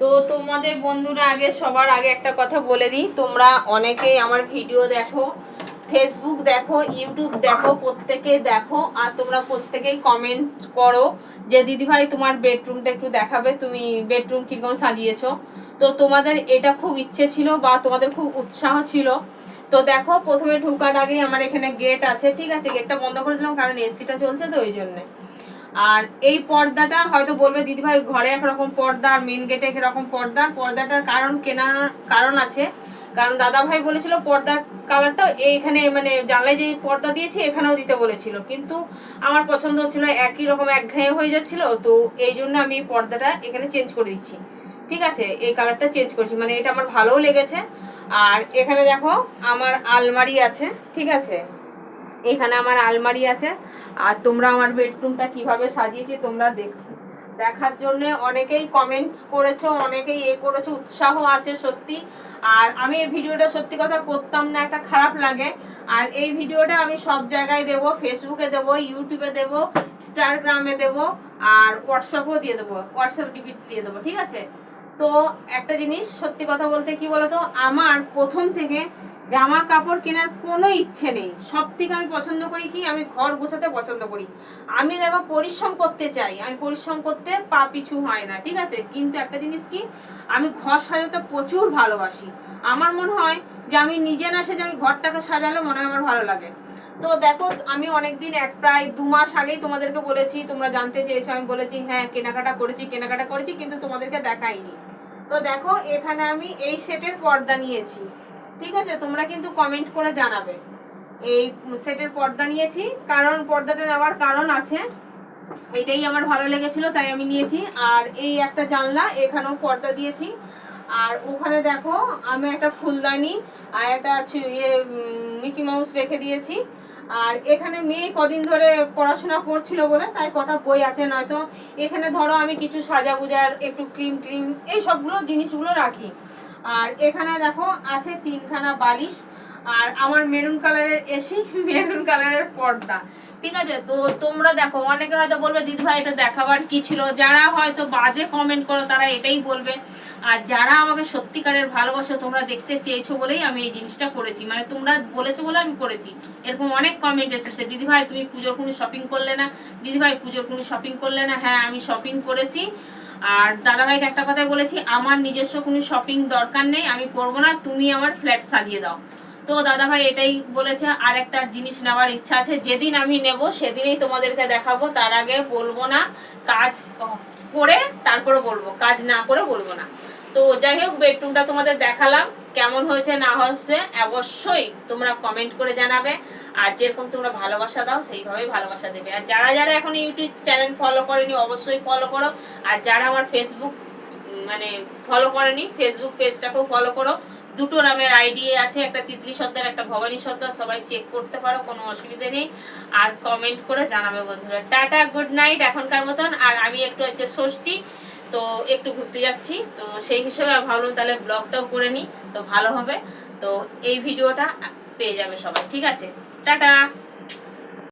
তো তোমাদের বন্ধুরা আগে সবার আগে একটা কথা বলে দিই। তোমরা অনেকেই আমার ভিডিও দেখো ফেসবুক দেখো ইউটিউব দেখো প্রত্যেকে দেখো, আর তোমরা প্রত্যেকেই কমেন্ট করো যে, দিদিভাই, তোমার বেডরুমটা একটু দেখাবে, তুমি বেডরুম কীরকম সাজিয়েছো? তো তোমাদের এটা খুব ইচ্ছে ছিল বা তোমাদের খুব উৎসাহ ছিল। তো দেখো, প্রথমে ঢোকার আগেই আমার এখানে গেট আছে। ঠিক আছে গেটটা বন্ধ করে দিলাম, কারণ এসিটা চলছে তো, ওই জন্যে। আর এই পর্দাটা হয়তো বলবে, দিদিভাই, ঘরে একরকম পর্দা আর মেন গেটে একরকম পর্দা। পর্দাটার কারণ কেনার কারণ আছে। কারণ দাদা ভাই বলেছিল পর্দার কালারটা এইখানে মানে জানলায় যে পর্দা দিয়েছি, এখানেও দিতে বলেছিল। কিন্তু আমার পছন্দ হচ্ছিল একই রকম একঘেয়ে হয়ে যাচ্ছিল। তো এই জন্য আমি পর্দাটা এখানে চেঞ্জ করে দিচ্ছি। ঠিক আছে? এই কালারটা চেঞ্জ করছি। মানে এটা আমার ভালোও লেগেছে। আর এখানে দেখো, আমার আলমারি আছে। ঠিক আছে? এখানে আমার আলমারি আছে। আর তোমরা আমার বেডরুমটা কীভাবে সাজিয়েছি তোমরা দেখ, দেখার জন্য অনেকেই কমেন্ট করেছ, অনেকেই এ করেছ, উৎসাহ আছে সত্যি। আর আমি এই ভিডিওটা সত্যি কথা করতাম না, একটা খারাপ লাগে। আর এই ভিডিওটা আমি সব জায়গায় দেব ফেসবুকে দেব ইউটিউবে দেব ইনস্টাগ্রামে দেব, আর হোয়াটসঅ্যাপও দিয়ে দেবো হোয়াটসঅ্যাপ ডিপিট দিয়ে দেবো, ঠিক আছে? তো একটা জিনিস সত্যি কথা বলতে কি বলতো? আমার প্রথম থেকে জামা কাপড় কেনার কোনো ইচ্ছে নেই। সব থেকে আমি পছন্দ করি কি? আমি ঘর গোছাতে পছন্দ করি। আমি দেখো পরিশ্রম করতে চাই। আমি পরিশ্রম করতে পা পিছু হয় না, ঠিক আছে? কিন্তু একটা জিনিস কি? আমি ঘর সাজাতে প্রচুর ভালোবাসি। আমার মনে হয় যে আমি নিজে না সেজে আমি ঘরটাকে সাজালে মনে হয় আমার ভালো লাগে। তো দেখো, আমি অনেকদিন এক প্রায় দু মাস আগেই তোমাদেরকে বলেছি, তোমরা জানতে চেয়েছো, আমি বলেছি হ্যাঁ কেনাকাটা করেছি কেনাকাটা করেছি, কিন্তু তোমাদেরকে দেখাইনি। তো দেখো, এখানে আমি এই সেটের পর্দা নিয়েছি। ঠিক আছে, তোমরা কিন্তু কমেন্ট করে জানাবে। এই সেটের পর্দা নিয়েছি, কারণ পর্দাটা নেওয়ার কারণ আছে। এটাই আমার ভালো লেগেছিল, তাই আমি নিয়েছি। আর এই একটা জানলা, এখানেও পর্দা দিয়েছি। আর ওখানে দেখো, আমি একটা ফুলদানি আর একটা ইয়ে মিকি মাউস রেখে দিয়েছি। আর এখানে মেয়ে কদিন ধরে পড়াশোনা করছিল বলে, তাই কটা বই আছে নয়তো। এখানে ধরো আমি কিছু সাজা গুজার একটু ক্রিম ট্রিম এই সবগুলো জিনিসগুলো রাখি। আর এখানে দেখো আছে তিনখানা বালিশ। আর আমার মেরুন কালারের এসি, মেরুন কালারের পর্দা। ঠিক আছে? তো তোমরা দেখো, অনেকে হয়তো বলবে, দিদি ভাই, এটা দেখাবার কি ছিল? যারা হয়তো বাজে কমেন্ট করো, তারা এটাই বলবে। আর যারা আমাকে সত্যিকারের ভালোবাসো, তোমরা দেখতে চেয়েছো বলেই আমি এই জিনিসটা করেছি। মানে তোমরা বলেছ বলে আমি করেছি। এরকম অনেক কমেন্ট এসেছে। দিদি ভাই, তুমি পুজোর কোনো শপিং করলে না? দিদি ভাই, পুজোর কোনো শপিং করলে না? হ্যাঁ আমি শপিং করেছি। আর দাদাভাইকে একটা কথাই বলেছি, আমার নিজস্ব কোনো শপিং দরকার নেই, আমি করব না। তুমি আমার ফ্ল্যাট সাজিয়ে দাও। তো দাদাভাই এটাই বলেছে আর একটা জিনিস নেওয়ার ইচ্ছা আছে, যেদিন আমি নেব সেদিনই তোমাদেরকে দেখাবো, তার আগে বলব না, কাজ করে তারপরে বলব, কাজ না করে বলব না। তো যাই হোক, বেডরুমটা তোমাদের দেখালাম, কেমন হয়েছে না হচ্ছে অবশ্যই তোমরা কমেন্ট করে জানাবে, আর যেরকম তোমরা ভালোবাসা দাও, সেইভাবেই ভালোবাসা দেবে। আর যারা যারা এখন ইউটিউব চ্যানেল ফলো করেনি, অবশ্যই ফলো করো, আর যারা আমার ফেসবুক মানে ফলো করেনি ফেসবুক পেজটাকেও ফলো করো দুটো নামের আইডি আছে, একটা তিতলি সর্দার একটা ভবানী সর্দার সবাই চেক করতে পারো, কোনো অসুবিধা নেই। আর কমেন্ট করে জানাবে বন্ধুরা। টাটা গুড নাইট এখনকার মতন। আর আমি একটু আজকে ষষ্ঠী, তো একটু ঘুরতে যাচ্ছি। তো সেই হিসেবে আমি ভাবলাম তাহলে ব্লগটাও করে নিই, তো ভালো হবে। তো এই ভিডিওটা পেয়ে যাবে সবাই, ঠিক আছে? টাটা!